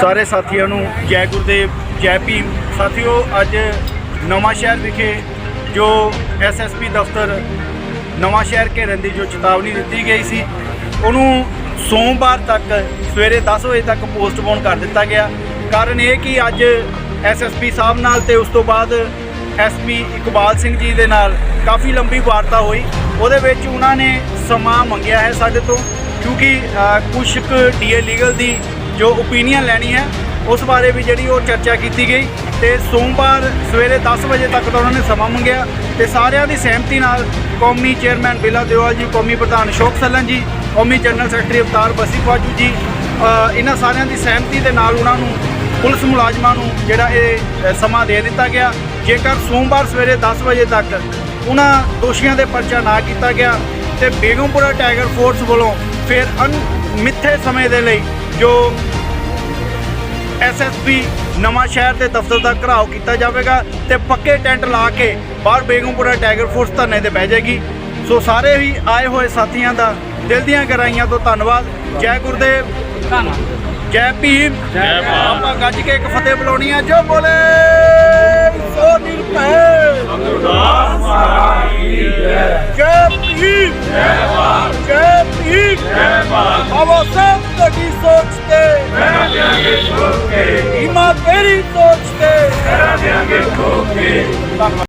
ਸਾਰੇ ਸਾਥੀਆਂ ਨੂੰ ਜੈ ਗੁਰਦੇਵ ਜੈ ਭੀਮ। ਸਾਥੀਓ ਅੱਜ ਨਵਾਂ ਸ਼ਹਿਰ ਵਿਖੇ ਜੋ ਐਸਐਸਪੀ ਦਫ਼ਤਰ ਨਵਾਂ ਸ਼ਹਿਰ ਘੇਰਨ ਦੀ ਜੋ ਚੇਤਾਵਨੀ ਦਿੱਤੀ ਗਈ ਸੀ ਉਹਨੂੰ ਸੋਮਵਾਰ ਤੱਕ ਸਵੇਰੇ 10 ਵਜੇ ਤੱਕ ਪੋਸਟਪੋਨ ਕਰ ਦਿੱਤਾ ਗਿਆ। ਕਾਰਨ ਇਹ ਕਿ ਅੱਜ ਐਸਐਸਪੀ ਸਾਹਿਬ ਨਾਲ ਤੇ ਉਸ ਤੋਂ ਬਾਅਦ ਐਸਪੀ ਇਕਬਾਲ ਸਿੰਘ ਜੀ ਦੇ ਨਾਲ ਕਾਫੀ ਲੰਬੀ ਵਾਰਤਾ ਹੋਈ। ਉਹਦੇ ਵਿੱਚ ਉਹਨਾਂ ਨੇ ਸਮਾਂ ਮੰਗਿਆ ਹੈ ਸਾਡੇ ਤੋਂ ਕਿਉਂਕਿ ਅ, ਕੁਛ ਕੁ ਡੀਏ ਲੀਗਲ ਦੀ ਜੋ ਓਪੀਨੀਅਨ ਲੈਣੀ ਹੈ, ਉਸ ਬਾਰੇ ਵੀ ਜਿਹੜੀ ਉਹ ਚਰਚਾ ਕੀਤੀ ਗਈ ਤੇ ਸੋਮਵਾਰ ਸਵੇਰੇ 10 ਵਜੇ ਤੱਕ ਦਾ ਉਹਨਾਂ ਨੇ ਸਮਾਂ ਮੰਗਿਆ ਤੇ ਸਾਰਿਆਂ ਦੀ ਸਹਿਮਤੀ ਨਾਲ ਕੌਮੀ ਚੇਅਰਮੈਨ ਬਿਲਾ ਦਿਵਾਲ ਜੀ, ਕੌਮੀ ਪ੍ਰਧਾਨ ਅਸ਼ੋਕ ਸੱਲਨ ਜੀ, ਕੌਮੀ ਜਨਰਲ ਸੈਕਟਰੀ ਅਵਤਾਰ ਬਸੀ ਫਾਜੂ ਜੀ ਇਹਨਾਂ ਸਾਰਿਆਂ ਦੀ ਸਹਿਮਤੀ ਦੇ ਨਾਲ ਉਹਨਾਂ ਨੂੰ ਪੁਲਿਸ ਮੁਲਾਜ਼ਮਾਂ ਨੂੰ ਜਿਹੜਾ ਇਹ ਸਮਾਂ ਦੇ ਦਿੱਤਾ ਗਿਆ। ਜੇਕਰ ਸੋਮਵਾਰ ਸਵੇਰੇ 10 ਵਜੇ ਤੱਕ ਉਹਨਾਂ ਦੋਸ਼ੀਆਂ ਦੇ ਪਰਚਾ ਨਾ ਕੀਤਾ ਗਿਆ ਤੇ ਬੇਗਮਪੁਰਾ ਟਾਈਗਰ ਫੋਰਸ ਵੱਲੋਂ ਫਿਰ ਅਣਮਿੱਥੇ ਸਮੇਂ ਦੇ ਲਈ ਜੋ ਐਸਐਸਪੀ ਨਵਾਂ ਸ਼ਹਿਰ ਦੇ ਦਫ਼ਤਰ ਦਾ ਘਰਾਓ ਕੀਤਾ ਜਾਵੇਗਾ ਤੇ ਪੱਕੇ ਟੈਂਟ ਲਾ ਕੇ ਬਾਹਰ ਬੇਗਮਪੁਰਾ ਟਾਈਗਰ ਫੋਰਸ ਧਰਨੇ ਤੇ ਬਹਿ ਜਾਏਗੀ। ਸੋ ਸਾਰੇ ਹੀ ਆਏ ਹੋਏ ਸਾਥੀਆਂ ਦਾ ਦਿਲ ਦੀਆਂ ਗਹਿਰਾਈਆਂ ਤੋਂ ਧੰਨਵਾਦ। ਜੈ ਗੁਰਦੇਵ। ਜੈ ਭੀਮ। ਜੈ ਆਪਾਂ ਗੱਜ ਕੇ ਇੱਕ ਫਤਿਹ ਬੁਲਾਉਣੀ ਹੈ ਜੋ ਬੋਲੇ। आवासन लगी सोचते हिम्मत मेरी सोचते